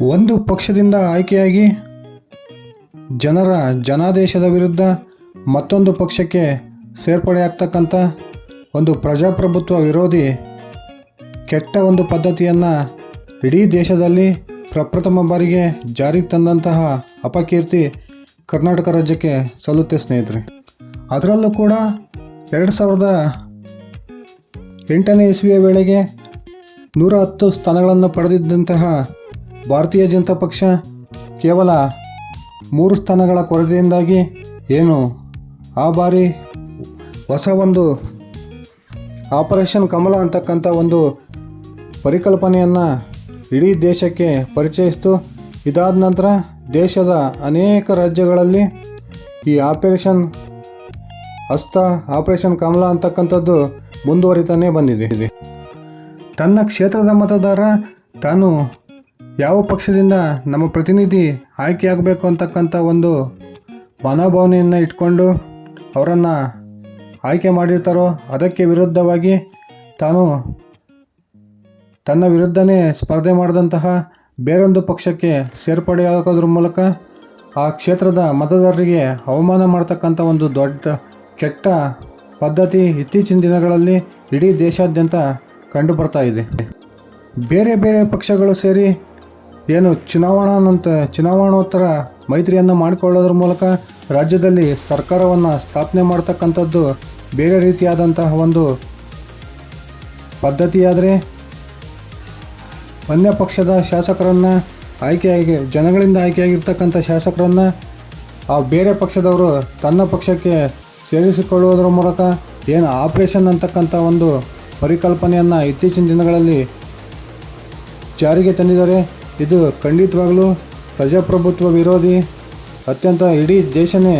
ಒಂದು ಪಕ್ಷದಿಂದ ಆಯ್ಕೆಯಾಗಿ ಜನರ ಜನಾದೇಶದ ವಿರುದ್ಧ ಮತ್ತೊಂದು ಪಕ್ಷಕ್ಕೆ ಸೇರ್ಪಡೆಯಾಗ್ತಕ್ಕಂಥ ಒಂದು ಪ್ರಜಾಪ್ರಭುತ್ವ ವಿರೋಧಿ ಕೆಟ್ಟ ಒಂದು ಪದ್ಧತಿಯನ್ನು ಇಡೀ ದೇಶದಲ್ಲಿ ಪ್ರಪ್ರಥಮ ಬಾರಿಗೆ ಜಾರಿಗೆ ತಂದಂತಹ ಅಪಕೀರ್ತಿ ಕರ್ನಾಟಕ ರಾಜ್ಯಕ್ಕೆ ಸಲ್ಲುತ್ತೆ ಸ್ನೇಹಿತರೆ. ಅದರಲ್ಲೂ ಕೂಡ ಎರಡು ಸಾವಿರದ ಎಂಟನೇ ಇಸ್ವಿಯ ವೇಳೆಗೆ ನೂರ ಹತ್ತು ಸ್ಥಾನಗಳನ್ನು ಪಡೆದಿದ್ದಂತಹ ಭಾರತೀಯ ಜನತಾ ಪಕ್ಷ ಕೇವಲ ಮೂರು ಸ್ಥಾನಗಳ ಕೊರತೆಯಿಂದಾಗಿ ಏನು? ಆ ಬಾರಿ ಹೊಸ ಒಂದು ಆಪರೇಷನ್ ಕಮಲ ಅಂತಕ್ಕಂಥ ಒಂದು ಪರಿಕಲ್ಪನೆಯನ್ನು ಇಡೀ ದೇಶಕ್ಕೆ ಪರಿಚಯಿಸಿತು. ಇದಾದ ನಂತರ ದೇಶದ ಅನೇಕ ರಾಜ್ಯಗಳಲ್ಲಿ ಈ ಆಪರೇಷನ್ ಹಸ್ತ, ಆಪರೇಷನ್ ಕಮಲ ಅಂತಕ್ಕಂಥದ್ದು ಮುಂದುವರಿತಾನೇ ಬಂದಿದೆ. ತನ್ನ ಕ್ಷೇತ್ರದ ಮತದಾರ ತಾನು ಯಾವ ಪಕ್ಷದಿಂದ ನಮ್ಮ ಪ್ರತಿನಿಧಿ ಆಯ್ಕೆಯಾಗಬೇಕು ಅಂತಕ್ಕಂಥ ಒಂದು ಮನೋಭಾವನೆಯನ್ನು ಇಟ್ಕೊಂಡು ಅವರನ್ನು ಆಯ್ಕೆ ಮಾಡಿರ್ತಾರೋ ಅದಕ್ಕೆ ವಿರುದ್ಧವಾಗಿ ತಾನು ತನ್ನ ವಿರುದ್ಧನೇ ಸ್ಪರ್ಧೆ ಮಾಡಿದಂತಹ ಬೇರೊಂದು ಪಕ್ಷಕ್ಕೆ ಸೇರ್ಪಡೆಯಾಗೋದ್ರ ಮೂಲಕ ಆ ಕ್ಷೇತ್ರದ ಮತದಾರರಿಗೆ ಅವಮಾನ ಮಾಡ್ತಕ್ಕಂಥ ಒಂದು ದೊಡ್ಡ, ಕೆಟ್ಟ ಪದ್ಧತಿ ಇತ್ತೀಚಿನ ದಿನಗಳಲ್ಲಿ ಇಡೀ ದೇಶಾದ್ಯಂತ ಕಂಡುಬರ್ತಾ ಇದೆ. ಬೇರೆ ಬೇರೆ ಪಕ್ಷಗಳು ಸೇರಿ ಏನು ಚುನಾವಣಾ ನಂತ ಚುನಾವಣೋತ್ತರ ಮೈತ್ರಿಯನ್ನು ಮಾಡಿಕೊಳ್ಳೋದ್ರ ಮೂಲಕ ರಾಜ್ಯದಲ್ಲಿ ಸರ್ಕಾರವನ್ನು ಸ್ಥಾಪನೆ ಮಾಡ್ತಕ್ಕಂಥದ್ದು ಬೇರೆ ರೀತಿಯಾದಂತಹ ಒಂದು ಪದ್ಧತಿಯಾದರೆ ಅನ್ಯ ಪಕ್ಷದ ಶಾಸಕರನ್ನು ಆಯ್ಕೆಯಾಗಿ, ಜನಗಳಿಂದ ಆಯ್ಕೆಯಾಗಿರ್ತಕ್ಕಂಥ ಶಾಸಕರನ್ನು ಆ ಬೇರೆ ಪಕ್ಷದವರು ತನ್ನ ಪಕ್ಷಕ್ಕೆ ಸೇರಿಸಿಕೊಳ್ಳುವುದರ ಮೂಲಕ ಏನು ಆಪರೇಷನ್ ಅಂತಕ್ಕಂಥ ಒಂದು ಪರಿಕಲ್ಪನೆಯನ್ನು ಇತ್ತೀಚಿನ ದಿನಗಳಲ್ಲಿ ಜಾರಿಗೆ ತಂದಿದ್ದಾರೆ. ಇದು ಖಂಡಿತವಾಗಲೂ ಪ್ರಜಾಪ್ರಭುತ್ವ ವಿರೋಧಿ, ಅತ್ಯಂತ ಇಡೀ ದೇಶನೇ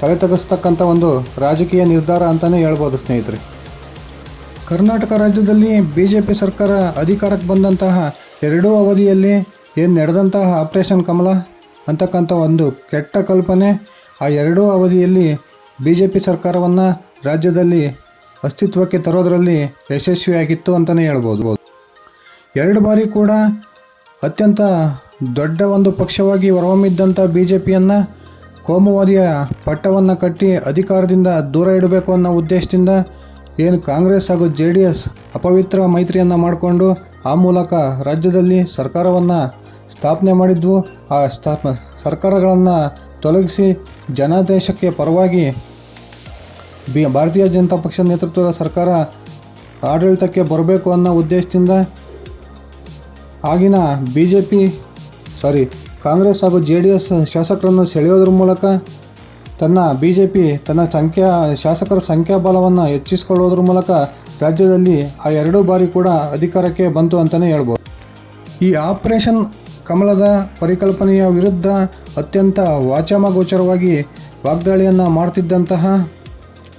ತಲೆ ತಗ್ಗಿಸ್ತಕ್ಕಂಥ ಒಂದು ರಾಜಕೀಯ ನಿರ್ಧಾರ ಅಂತಲೇ ಹೇಳ್ಬೋದು ಸ್ನೇಹಿತರೆ. ಕರ್ನಾಟಕ ರಾಜ್ಯದಲ್ಲಿ ಬಿ ಜೆ ಪಿ ಸರ್ಕಾರ ಅಧಿಕಾರಕ್ಕೆ ಬಂದಂತಹ ಎರಡೂ ಅವಧಿಯಲ್ಲಿ ಏನು ನಡೆದಂತಹ ಆಪರೇಷನ್ ಕಮಲ ಅಂತಕ್ಕಂಥ ಒಂದು ಕೆಟ್ಟ ಕಲ್ಪನೆ, ಆ ಎರಡೂ ಅವಧಿಯಲ್ಲಿ ಬಿ ಜೆ ಪಿ ಸರ್ಕಾರವನ್ನು ರಾಜ್ಯದಲ್ಲಿ ಅಸ್ತಿತ್ವಕ್ಕೆ ತರೋದರಲ್ಲಿ ಯಶಸ್ವಿಯಾಗಿತ್ತು ಅಂತಲೇ ಹೇಳ್ಬೋದು. ಎರಡು ಬಾರಿ ಕೂಡ ಅತ್ಯಂತ ದೊಡ್ಡ ಒಂದು ಪಕ್ಷವಾಗಿ ಹೊರಹೊಮ್ಮಿದ್ದಂಥ ಬಿ ಜೆ ಪಿಯನ್ನು ಕೋಮುವಾದಿಯ ಪಟ್ಟವನ್ನು ಕಟ್ಟಿ ಅಧಿಕಾರದಿಂದ ದೂರ ಇಡಬೇಕು ಅನ್ನೋ ಉದ್ದೇಶದಿಂದ ಏನು ಕಾಂಗ್ರೆಸ್ ಹಾಗೂ ಜೆ ಡಿ ಎಸ್ ಅಪವಿತ್ರ ಮೈತ್ರಿಯನ್ನು ಮಾಡಿಕೊಂಡು ಆ ಮೂಲಕ ರಾಜ್ಯದಲ್ಲಿ ಸರ್ಕಾರವನ್ನು ಸ್ಥಾಪನೆ ಮಾಡಿದ್ವು ಆ ಸ್ಥಾಪ, ಸರ್ಕಾರಗಳನ್ನು ತೊಲಗಿಸಿ ಜನಾದೇಶಕ್ಕೆ ಪರವಾಗಿ ಬಿ, ಭಾರತೀಯ ಜನತಾ ಪಕ್ಷ ನೇತೃತ್ವದ ಸರ್ಕಾರ ಆಡಳಿತಕ್ಕೆ ಬರಬೇಕು ಅನ್ನೋ ಉದ್ದೇಶದಿಂದ ಆಗಿನ B J P sorry Congress ಹಾಗೂ ಜೆ ಡಿ ಎಸ್ ಶಾಸಕರನ್ನು ಸೆಳೆಯೋದ್ರ ಮೂಲಕ ತನ್ನ ಬಿ ಜೆ ಪಿ ತನ್ನ ಸಂಖ್ಯಾ, ಶಾಸಕರ ಸಂಖ್ಯಾಬಲವನ್ನು ಹೆಚ್ಚಿಸಿಕೊಳ್ಳೋದ್ರ ಮೂಲಕ ರಾಜ್ಯದಲ್ಲಿ ಆ ಎರಡು ಬಾರಿ ಕೂಡ ಅಧಿಕಾರಕ್ಕೆ ಬಂತು ಅಂತಲೇ ಹೇಳ್ಬೋದು. ಈ ಆಪರೇಷನ್ ಕಮಲದ ಪರಿಕಲ್ಪನೆಯ ವಿರುದ್ಧ ಅತ್ಯಂತ ವಾಚಾಮಗೋಚರವಾಗಿ ವಾಗ್ದಾಳಿಯನ್ನು ಮಾಡ್ತಿದ್ದಂತಹ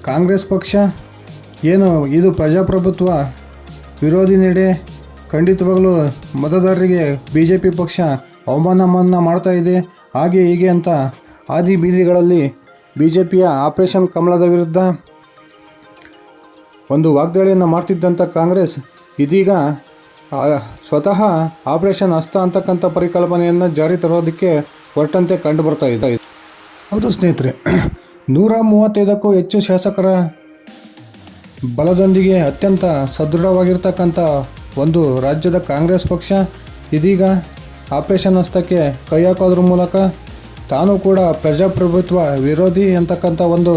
ಕಾಂಗ್ರೆಸ್ ಪಕ್ಷ ಏನು, ಇದು ಪ್ರಜಾಪ್ರಭುತ್ವ ವಿರೋಧಿ ನಡೆ ಖಂಡಿತವಾಗಲೂ ಮತದಾರರಿಗೆ ಬಿ ಜೆ ಪಿ ಪಕ್ಷ ಅವಮಾನವನ್ನು ಮಾಡ್ತಾ ಇದೆ. ಹಾಗೆ ಹೀಗೆ ಅಂತ ಆದಿ ಬೀದಿಗಳಲ್ಲಿ ಬಿ ಜೆ ಪಿಯ ಆಪರೇಷನ್ ಕಮಲದ ವಿರುದ್ಧ ಒಂದು ವಾಗ್ದಾಳಿಯನ್ನು ಮಾಡ್ತಿದ್ದಂಥ ಕಾಂಗ್ರೆಸ್ ಇದೀಗ ಸ್ವತಃ ಆಪರೇಷನ್ ಹಸ್ತ ಅಂತಕ್ಕಂಥ ಪರಿಕಲ್ಪನೆಯನ್ನು ಜಾರಿ ತರೋದಕ್ಕೆ ಹೊರಟಂತೆ ಕಂಡು ಬರ್ತಾ ಇದೆ. ಹೌದು ಸ್ನೇಹಿತರೆ, ನೂರ ಮೂವತ್ತೈದಕ್ಕೂ ಹೆಚ್ಚು ಶಾಸಕರ ಬಲದೊಂದಿಗೆ ಅತ್ಯಂತ ಸದೃಢವಾಗಿರ್ತಕ್ಕಂಥ ಒಂದು ರಾಜ್ಯದ ಕಾಂಗ್ರೆಸ್ ಪಕ್ಷ ಇದೀಗ ಆಪರೇಷನ್ ಹಸ್ತಕ್ಕೆ ಕೈ ಹಾಕೋದ್ರ ಮೂಲಕ ತಾನು ಕೂಡ ಪ್ರಜಾಪ್ರಭುತ್ವ ವಿರೋಧಿ ಅಂತಕ್ಕಂಥ ಒಂದು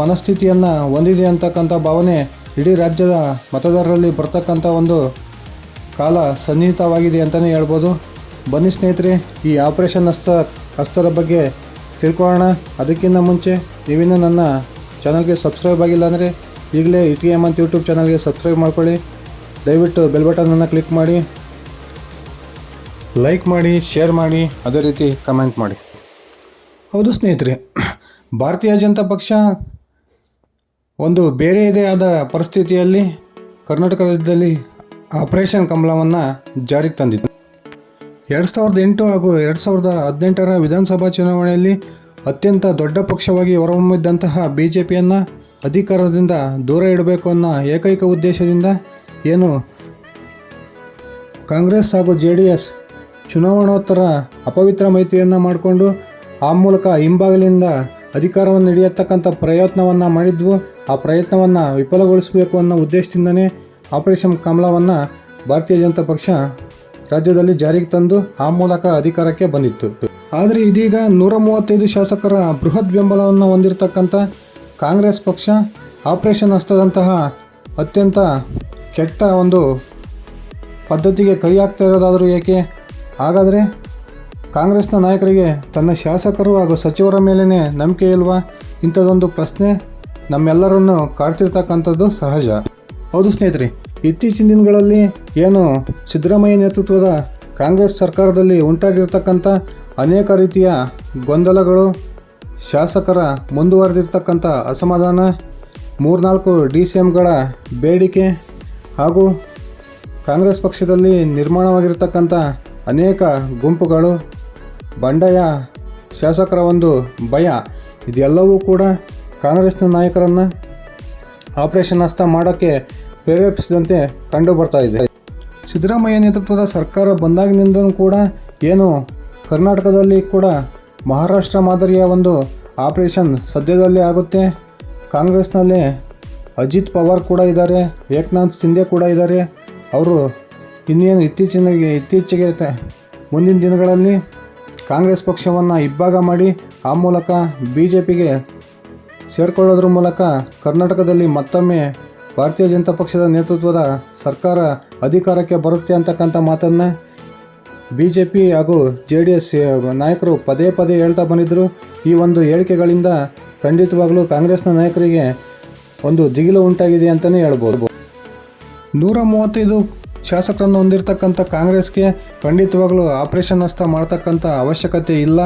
ಮನಸ್ಥಿತಿಯನ್ನು ಹೊಂದಿದೆ ಅಂತಕ್ಕಂಥ ಭಾವನೆ ಇಡೀ ರಾಜ್ಯದ ಮತದಾರರಲ್ಲಿ ಬರ್ತಕ್ಕಂಥ ಒಂದು ಕಾಲ ಸನ್ನಿಹಿತವಾಗಿದೆ ಅಂತಲೇ ಹೇಳ್ಬೋದು. ಬನ್ನಿ ಸ್ನೇಹಿತರೆ, ಈ ಆಪರೇಷನ್ ಹಸ್ತ ಹಸ್ತದ ಬಗ್ಗೆ ತಿಳ್ಕೊಳ್ಳೋಣ. ಅದಕ್ಕಿಂತ ಮುಂಚೆ ನೀವಿನ್ನೂ ನನ್ನ ಚಾನಲ್ಗೆ ಸಬ್ಸ್ಕ್ರೈಬ್ ಆಗಿಲ್ಲ ಅಂದರೆ ಈಗಲೇ ಇ ಟಿ ಎಂ ಅಂತ ಯೂಟ್ಯೂಬ್ ಚಾನಲ್ಗೆ ಸಬ್ಸ್ಕ್ರೈಬ್ ಮಾಡ್ಕೊಳ್ಳಿ. ದಯವಿಟ್ಟು ಬೆಲ್ ಬಟನನ್ನು ಕ್ಲಿಕ್ ಮಾಡಿ ಲೈಕ್ ಮಾಡಿ ಶೇರ್ ಮಾಡಿ, ಅದೇ ರೀತಿ ಕಮೆಂಟ್ ಮಾಡಿ. ಹೌದು ಸ್ನೇಹಿತರೆ, ಭಾರತೀಯ ಜನತಾ ಪಕ್ಷ ಒಂದು ಬೇರೆಯದೇ ಆದ ಪರಿಸ್ಥಿತಿಯಲ್ಲಿ ಕರ್ನಾಟಕ ರಾಜ್ಯದಲ್ಲಿ ಆಪರೇಷನ್ ಕಮಲವನ್ನು ಜಾರಿಗೆ ತಂದಿತ್ತು. ಎರಡು ಸಾವಿರದ ಎಂಟು ಹಾಗೂ ಎರಡು ಸಾವಿರದ ಹದಿನೆಂಟರ ವಿಧಾನಸಭಾ ಚುನಾವಣೆಯಲ್ಲಿ ಅತ್ಯಂತ ದೊಡ್ಡ ಪಕ್ಷವಾಗಿ ಹೊರಹೊಮ್ಮಿದ್ದಂತಹ ಬಿ ಜೆ ಪಿಯನ್ನು ಅಧಿಕಾರದಿಂದ ದೂರ ಇಡಬೇಕು ಅನ್ನೋ ಏಕೈಕ ಉದ್ದೇಶದಿಂದ ಏನು? ಕಾಂಗ್ರೆಸ್ ಹಾಗೂ ಜೆ ಡಿ ಎಸ್ ಚುನಾವಣೋತ್ತರ ಅಪವಿತ್ರ ಮೈತ್ರಿಯನ್ನು ಮಾಡಿಕೊಂಡು ಆ ಮೂಲಕ ಹಿಂಬಾಗಿಲಿಂದ ಅಧಿಕಾರವನ್ನು ಹಿಡಿಯತಕ್ಕಂಥ ಪ್ರಯತ್ನವನ್ನು ಮಾಡಿದ್ವು. ಆ ಪ್ರಯತ್ನವನ್ನು ವಿಫಲಗೊಳಿಸಬೇಕು ಅನ್ನೋ ಉದ್ದೇಶದಿಂದನೇ ಆಪರೇಷನ್ ಕಮಲವನ್ನು ಭಾರತೀಯ ಜನತಾ ಪಕ್ಷ ರಾಜ್ಯದಲ್ಲಿ ಜಾರಿಗೆ ತಂದು ಆ ಮೂಲಕ ಅಧಿಕಾರಕ್ಕೆ ಬಂದಿತ್ತು. ಆದರೆ ಇದೀಗ ನೂರ ಮೂವತ್ತೈದು ಶಾಸಕರ ಬೃಹತ್ ಬೆಂಬಲವನ್ನು ಹೊಂದಿರತಕ್ಕಂಥ ಕಾಂಗ್ರೆಸ್ ಪಕ್ಷ ಆಪರೇಷನ್ ಹಸ್ತದಂತಹ ಅತ್ಯಂತ ಕೆಟ್ಟ ಒಂದು ಪದ್ಧತಿಗೆ ಕೈ ಹಾಕ್ತಾ ಇರೋದಾದರೂ ಏಕೆ? ಹಾಗಾದರೆ ಕಾಂಗ್ರೆಸ್ನ ನಾಯಕರಿಗೆ ತನ್ನ ಶಾಸಕರು ಹಾಗೂ ಸಚಿವರ ಮೇಲೇ ನಂಬಿಕೆ ಇಲ್ವಾ? ಇಂಥದ್ದೊಂದು ಪ್ರಶ್ನೆ ನಮ್ಮೆಲ್ಲರನ್ನು ಕಾಡ್ತಿರ್ತಕ್ಕಂಥದ್ದು ಸಹಜ. ಹೌದು ಸ್ನೇಹಿತರೆ, ಇತ್ತೀಚಿನ ದಿನಗಳಲ್ಲಿ ಏನು ಸಿದ್ದರಾಮಯ್ಯ ನೇತೃತ್ವದ ಕಾಂಗ್ರೆಸ್ ಸರ್ಕಾರದಲ್ಲಿ ಉಂಟಾಗಿರ್ತಕ್ಕಂಥ ಅನೇಕ ರೀತಿಯ ಗೊಂದಲಗಳು, ಶಾಸಕರ ಮುಂದುವರೆದಿರ್ತಕ್ಕಂಥ ಅಸಮಾಧಾನ, ಮೂರ್ನಾಲ್ಕು ಡಿ ಸಿ ಎಮ್ಗಳ ಬೇಡಿಕೆ ಹಾಗೂ ಕಾಂಗ್ರೆಸ್ ಪಕ್ಷದಲ್ಲಿ ನಿರ್ಮಾಣವಾಗಿರತಕ್ಕಂಥ ಅನೇಕ ಗುಂಪುಗಳು, ಬಂಡಾಯ ಶಾಸಕರ ಒಂದು ಭಯ, ಇದೆಲ್ಲವೂ ಕೂಡ ಕಾಂಗ್ರೆಸ್ನ ನಾಯಕರನ್ನು ಆಪರೇಷನ್ ಹಸ್ತ ಮಾಡೋಕ್ಕೆ ಪ್ರೇರೇಪಿಸಿದಂತೆ ಕಂಡು ಬರ್ತಾ ಇದೆ. ಸಿದ್ದರಾಮಯ್ಯ ನೇತೃತ್ವದ ಸರ್ಕಾರ ಬಂದಾಗಿನಿಂದಲೂ ಕೂಡ ಏನು ಕರ್ನಾಟಕದಲ್ಲಿ ಕೂಡ ಮಹಾರಾಷ್ಟ್ರ ಮಾದರಿಯ ಒಂದು ಆಪರೇಷನ್ ಸದ್ಯದಲ್ಲೇ ಆಗುತ್ತೆ. ಕಾಂಗ್ರೆಸ್ನಲ್ಲಿ ಅಜಿತ್ ಪವಾರ್ ಕೂಡ ಇದ್ದಾರೆ ಏಕನಾಥ್ ಸಿಂಧೆ ಕೂಡ ಇದ್ದಾರೆ ಅವರು ಇನ್ನೇನು ಇತ್ತೀಚಿನ ಇತ್ತೀಚೆಗೆ ಮುಂದಿನ ದಿನಗಳಲ್ಲಿ ಕಾಂಗ್ರೆಸ್ ಪಕ್ಷವನ್ನು ಇಬ್ಬಾಗ ಮಾಡಿ ಆ ಮೂಲಕ ಬಿ ಜೆ ಪಿಗೆ ಸೇರ್ಕೊಳ್ಳೋದ್ರ ಮೂಲಕ ಕರ್ನಾಟಕದಲ್ಲಿ ಮತ್ತೊಮ್ಮೆ ಭಾರತೀಯ ಜನತಾ ಪಕ್ಷದ ನೇತೃತ್ವದ ಸರ್ಕಾರ ಅಧಿಕಾರಕ್ಕೆ ಬರುತ್ತೆ ಅಂತಕ್ಕಂಥ ಮಾತನ್ನು ಬಿ ಜೆ ಪಿ ಹಾಗೂ ಜೆ ಡಿ ಎಸ್ ನಾಯಕರು ಪದೇ ಪದೇ ಹೇಳ್ತಾ ಬಂದಿದ್ದರು ಈ ಒಂದು ಹೇಳಿಕೆಗಳಿಂದ ಖಂಡಿತವಾಗಲೂ ಕಾಂಗ್ರೆಸ್ನ ನಾಯಕರಿಗೆ ಒಂದು ದಿಗಿಲು ಉಂಟಾಗಿದೆ ಅಂತಲೇ ಹೇಳ್ಬೋದು. ನೂರ ಮೂವತ್ತೈದು ಶಾಸಕರನ್ನು ಹೊಂದಿರತಕ್ಕಂಥ ಕಾಂಗ್ರೆಸ್ಗೆ ಖಂಡಿತವಾಗಲೂ ಆಪರೇಷನ್ ಹಸ್ತ ಮಾಡ್ತಕ್ಕಂಥ ಅವಶ್ಯಕತೆ ಇಲ್ಲ.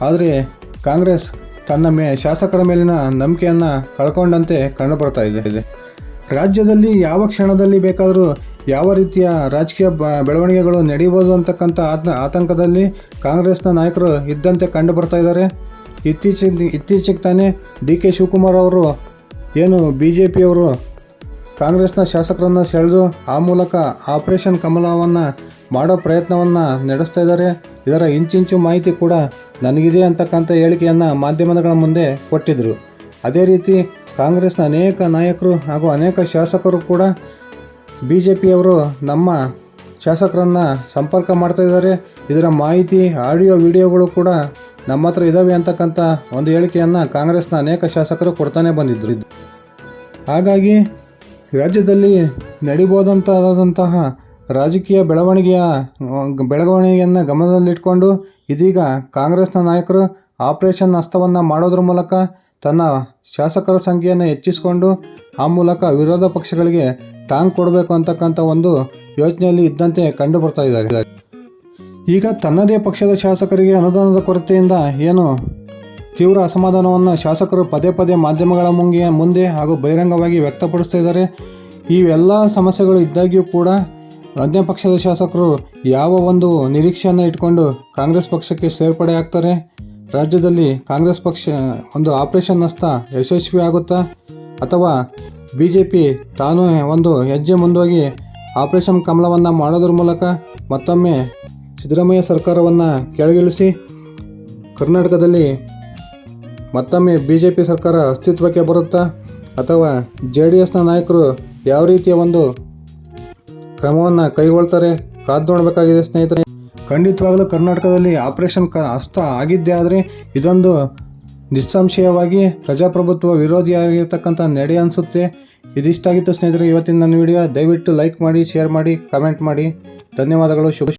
ಆದರೆ ಕಾಂಗ್ರೆಸ್ ತನ್ನ ಮೇ, ಶಾಸಕರ ಮೇಲಿನ ನಂಬಿಕೆಯನ್ನು ಕಳ್ಕೊಂಡಂತೆ ಕಂಡುಬರ್ತಾ ಇದೆ. ರಾಜ್ಯದಲ್ಲಿ ಯಾವ ಕ್ಷಣದಲ್ಲಿ ಬೇಕಾದರೂ ಯಾವ ರೀತಿಯ ರಾಜಕೀಯ ಬ- ಬೆಳವಣಿಗೆಗಳು ನಡೆಯಬಹುದು ಅಂತಕ್ಕಂಥ ಆತ ಆತಂಕದಲ್ಲಿ ಕಾಂಗ್ರೆಸ್ನ ನಾಯಕರು ಇದ್ದಂತೆ ಕಂಡು ಬರ್ತಾ ಇದ್ದಾರೆ. ಇತ್ತೀಚೆಗೆ ಇತ್ತೀಚೆಗೆ ತಾನೇ ಡಿ ಕೆ ಶಿವಕುಮಾರ್ ಅವರು ಏನು ಬಿ ಜೆ ಪಿಯವರು ಕಾಂಗ್ರೆಸ್ನ ಶಾಸಕರನ್ನು ಸೆಳೆದು ಆ ಮೂಲಕ ಆಪರೇಷನ್ ಕಮಲವನ್ನು ಮಾಡೋ ಪ್ರಯತ್ನವನ್ನು ನಡೆಸ್ತಾ ಇದ್ದಾರೆ. ಇದರ ಇಂಚಿಂಚು ಮಾಹಿತಿ ಕೂಡ ನನಗಿದೆ ಅಂತಕ್ಕಂಥ ಹೇಳಿಕೆಯನ್ನು ಮಾಧ್ಯಮಗಳ ಮುಂದೆ ಕೊಟ್ಟಿದ್ದರು ಅದೇ ರೀತಿ ಕಾಂಗ್ರೆಸ್ನ ಅನೇಕ ನಾಯಕರು ಹಾಗೂ ಅನೇಕ ಶಾಸಕರು ಕೂಡ ಬಿ ಜೆ ಪಿಯವರು ನಮ್ಮ ಶಾಸಕರನ್ನು ಸಂಪರ್ಕ ಮಾಡ್ತಾ ಇದ್ದಾರೆ. ಇದರ ಮಾಹಿತಿ, ಆಡಿಯೋ, ವಿಡಿಯೋಗಳು ಕೂಡ ನಮ್ಮ ಹತ್ರ ಇದ್ದಾವೆ ಅಂತಕ್ಕಂಥ ಒಂದು ಹೇಳಿಕೆಯನ್ನು ಕಾಂಗ್ರೆಸ್ನ ಅನೇಕ ಶಾಸಕರು ಕೊಡ್ತಾನೆ ಬಂದಿದ್ದರು ಹಾಗಾಗಿ ರಾಜ್ಯದಲ್ಲಿ ನಡಿಬೋದಂತಾದಂತಹ ರಾಜಕೀಯ ಬೆಳವಣಿಗೆಯ, ಬೆಳವಣಿಗೆಯನ್ನು ಗಮನದಲ್ಲಿಟ್ಕೊಂಡು ಇದೀಗ ಕಾಂಗ್ರೆಸ್ನ ನಾಯಕರು ಆಪರೇಷನ್ ಹಸ್ತವನ್ನು ಮಾಡೋದ್ರ ಮೂಲಕ ತನ್ನ ಶಾಸಕರ ಸಂಖ್ಯೆಯನ್ನು ಹೆಚ್ಚಿಸಿಕೊಂಡು ಆ ಮೂಲಕ ವಿರೋಧ ಪಕ್ಷಗಳಿಗೆ ಟಾಂಗ್ ಕೊಡಬೇಕು ಅಂತಕ್ಕಂಥ ಒಂದು ಯೋಚನೆಯಲ್ಲಿ ಇದ್ದಂತೆ ಕಂಡು ಬರ್ತಾ ಇದ್ದಾರೆ. ಈಗ ತನ್ನದೇ ಪಕ್ಷದ ಶಾಸಕರಿಗೆ ಅನುದಾನದ ಕೊರತೆಯಿಂದ ಏನು ತೀವ್ರ ಅಸಮಾಧಾನವನ್ನು ಶಾಸಕರು ಪದೇ ಪದೇ ಮಾಧ್ಯಮಗಳ ಮುಂಗೆ, ಮುಂದೆ ಹಾಗೂ ಬಹಿರಂಗವಾಗಿ ವ್ಯಕ್ತಪಡಿಸ್ತಾ ಇದ್ದಾರೆ. ಇವೆಲ್ಲ ಸಮಸ್ಯೆಗಳು ಇದ್ದಾಗ್ಯೂ ಕೂಡ ರಾಜ್ಯ ಪಕ್ಷದ ಶಾಸಕರು ಯಾವ ಒಂದು ನಿರೀಕ್ಷೆಯನ್ನು ಇಟ್ಕೊಂಡು ಕಾಂಗ್ರೆಸ್ ಪಕ್ಷಕ್ಕೆ ಸೇರ್ಪಡೆ ಆಗ್ತಾರೆ? ರಾಜ್ಯದಲ್ಲಿ ಕಾಂಗ್ರೆಸ್ ಪಕ್ಷ ಒಂದು ಆಪರೇಷನ್ ನಷ್ಟ ಯಶಸ್ವಿ ಆಗುತ್ತಾ? ಅಥವಾ ಬಿ ಜೆ ಪಿ ತಾನು ಒಂದು ಹೆಜ್ಜೆ ಮುಂದೋಗಿ ಆಪರೇಷನ್ ಕಮಲವನ್ನು ಮಾಡೋದ್ರ ಮೂಲಕ ಮತ್ತೊಮ್ಮೆ ಸಿದ್ದರಾಮಯ್ಯ ಸರ್ಕಾರವನ್ನು ಕೆಳಗಿಳಿಸಿ ಕರ್ನಾಟಕದಲ್ಲಿ ಮತ್ತೊಮ್ಮೆ ಬಿ ಜೆ ಪಿ ಸರ್ಕಾರ ಅಸ್ತಿತ್ವಕ್ಕೆ ಬರುತ್ತಾ ಅಥವಾ ಜೆ ಡಿ ಎಸ್ನ ನಾಯಕರು ಯಾವ ರೀತಿಯ ಒಂದು ಕ್ರಮವನ್ನು ಕೈಗೊಳ್ತಾರೆ, ಕಾದು ನೋಡಬೇಕಾಗಿದೆ ಸ್ನೇಹಿತರೆ? ಖಂಡಿತವಾಗಲೂ ಕರ್ನಾಟಕದಲ್ಲಿ ಆಪರೇಷನ್ ಕ ಹಸ್ತ ಆಗಿದ್ದೇ ಆದರೆ ಇದೊಂದು ನಿಸ್ಸಂಶಯವಾಗಿ ಪ್ರಜಾಪ್ರಭುತ್ವ ವಿರೋಧಿಯಾಗಿರ್ತಕ್ಕಂಥ ನಡೆ ಅನಿಸುತ್ತೆ. ಇದಿಷ್ಟಾಗಿತ್ತು ಸ್ನೇಹಿತರೆ ಇವತ್ತಿನ ನನ್ನ ವಿಡಿಯೋ. ದಯವಿಟ್ಟು ಲೈಕ್ ಮಾಡಿ, ಶೇರ್ ಮಾಡಿ, ಕಮೆಂಟ್ ಮಾಡಿ. ಧನ್ಯವಾದಗಳು. ಶುಭ